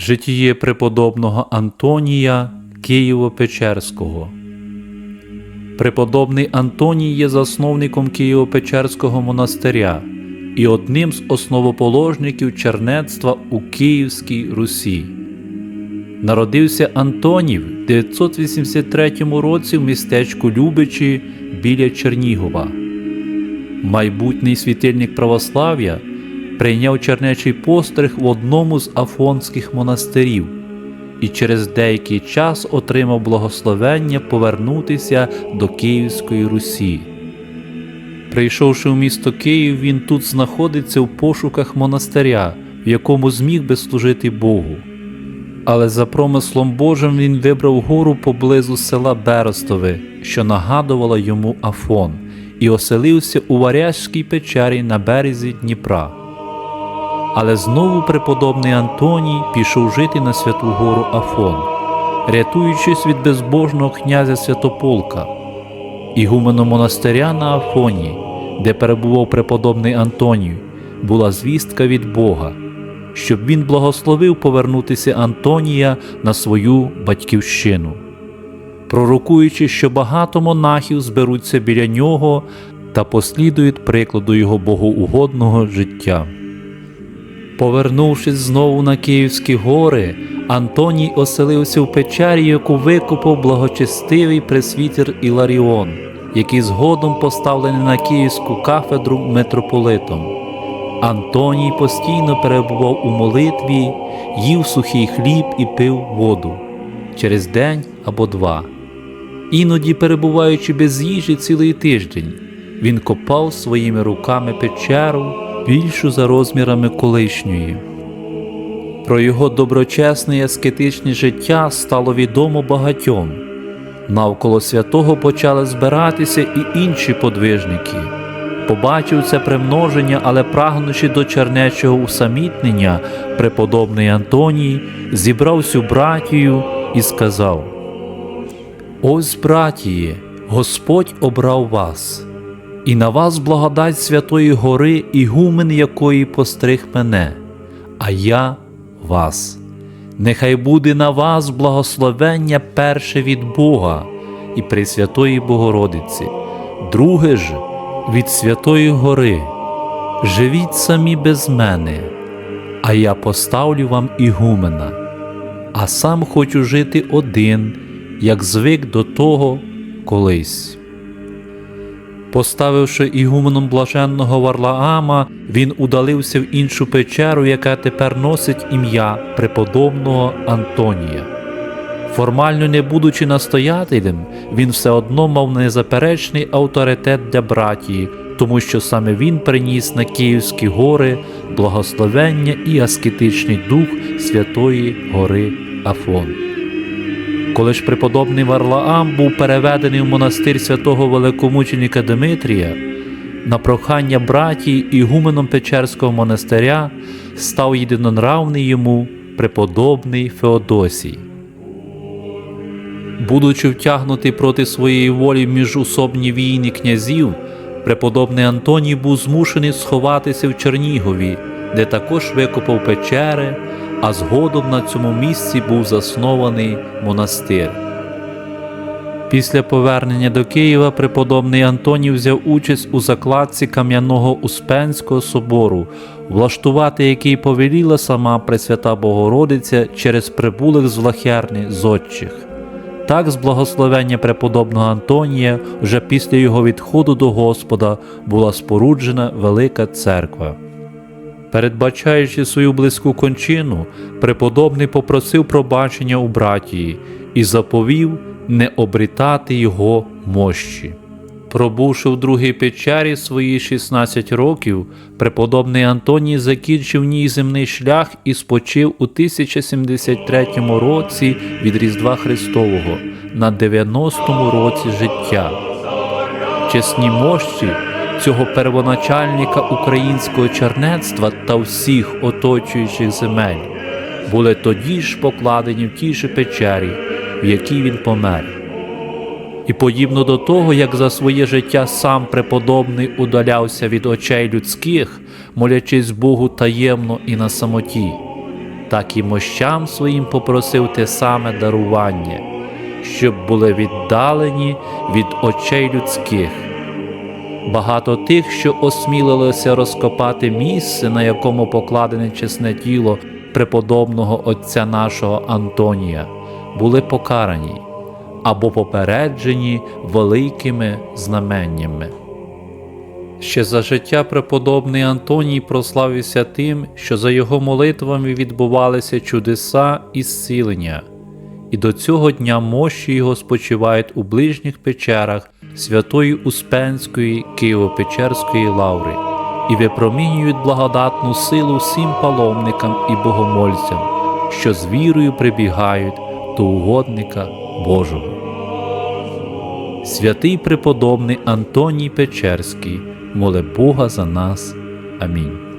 Житіє преподобного Антонія Києво-Печерського. Преподобний Антоній є засновником Києво-Печерського монастиря і одним з основоположників чернецтва у Київській Русі. Народився Антоній в 983 році в містечку Любичі біля Чернігова. Майбутній світильник православ'я прийняв чернечий постриг в одному з афонських монастирів і через деякий час отримав благословення повернутися до Київської Русі. Прийшовши в місто Київ, він тут знаходиться в пошуках монастиря, в якому зміг би служити Богу. Але за промислом Божим він вибрав гору поблизу села Берестове, що нагадувало йому Афон, і оселився у Варяжській печері на березі Дніпра. Але знову преподобний Антоній пішов жити на святу гору Афон, рятуючись від безбожного князя Святополка, ігуменом монастиря на Афоні, де перебував преподобний Антоній, була звістка від Бога, щоб він благословив повернутися Антонія на свою батьківщину, пророкуючи, що багато монахів зберуться біля нього та послідують прикладу його богоугодного життя. Повернувшись знову на Київські гори, Антоній оселився в печері, яку викопав благочестивий пресвітер Іларіон, який згодом поставлений на Київську кафедру митрополитом. Антоній постійно перебував у молитві, їв сухий хліб і пив воду через день або два. Іноді, перебуваючи без їжі цілий тиждень, він копав своїми руками печеру більшу за розмірами колишньої. Про його доброчесне і аскетичне життя стало відомо багатьом. Навколо святого почали збиратися і інші подвижники. Побачив це примноження, але прагнучи до чернечого усамітнення, преподобний Антоній зібрав всю братію і сказав: Ось, братіє, Господь обрав вас і на вас благодать Святої Гори, ігумен якої постриг мене, а я вас. Нехай буде на вас благословення перше від Бога і Пресвятої Богородиці, друге ж від Святої Гори. Живіть самі без мене, а я поставлю вам ігумена, а сам хочу жити один, як звик до того колись. Поставивши ігуменом блаженного Варлаама, він удалився в іншу печеру, яка тепер носить ім'я преподобного Антонія. Формально не будучи настоятелем, він все одно мав незаперечний авторитет для братії, тому що саме він приніс на Київські гори благословення і аскетичний дух Святої Гори Афон. Коли ж преподобний Варлаам був переведений в монастир святого великомученика Димитрія, на прохання братії ігуменом Печерського монастиря став єдинонравний йому преподобний Феодосій. Будучи втягнутий проти своєї волі в міжусобні війни князів, преподобний Антоній був змушений сховатися в Чернігові, де також викопав печери, а згодом на цьому місці був заснований монастир. Після повернення до Києва преподобний Антоній взяв участь у закладці Кам'яного Успенського собору, влаштувати який повеліла сама Пресвята Богородиця через прибулих з Влахярни зодчих. Так, з благословення преподобного Антонія, вже після його відходу до Господа була споруджена велика церква. Передбачаючи свою близьку кончину, преподобний попросив пробачення у братії і заповів не обрітати його мощі. Пробувши в другій печері свої 16 років, преподобний Антоній закінчив ній земний шлях і спочив у 1073 році від Різдва Христового на 90-му році життя. Чесні мощі цього первоначальника українського чернецтва та всіх оточуючих земель були тоді ж покладені в тій же печері, в якій він помер. І подібно до того, як за своє життя сам преподобний удалявся від очей людських, молячись Богу таємно і на самоті, так і мощам своїм попросив те саме дарування, щоб були віддалені від очей людських. Багато тих, що осмілилися розкопати місце, на якому покладене чесне тіло преподобного отця нашого Антонія, були покарані або попереджені великими знаменнями. Ще за життя преподобний Антоній прославився тим, що за його молитвами відбувалися чудеса і зцілення, і до цього дня мощі його спочивають у ближніх печерах Святої Успенської Києво-Печерської лаври і випромінюють благодатну силу всім паломникам і богомольцям, що з вірою прибігають до угодника Божого. Святий преподобний Антоній Печерський, моли Бога за нас. Амінь.